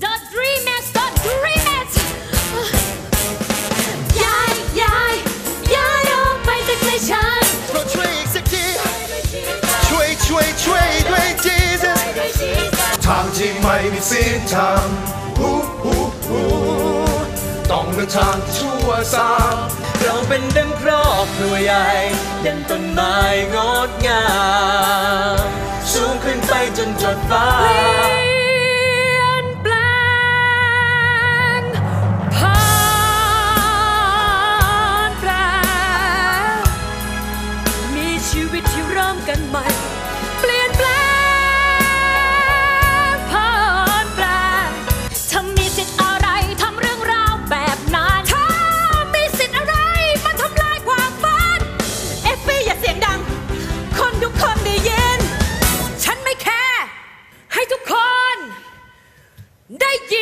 The Dreamers The Dreamers ย้ายย้ายย้ายออกไปจากใจฉันโปรดช่วยอีกสักทีช่วยช่วยช่วยด้วย Jesus ทางที่ไม่มีสิ้นทางฮู้ฮู้ฮู้ต้องเลือกทางชั่วซามเราเป็นดังครอบครัวใหญ่ดังต้นไม้งดงามสูงขึ้นไปจนจดฟ้า ให้ทุกคนได้ยิน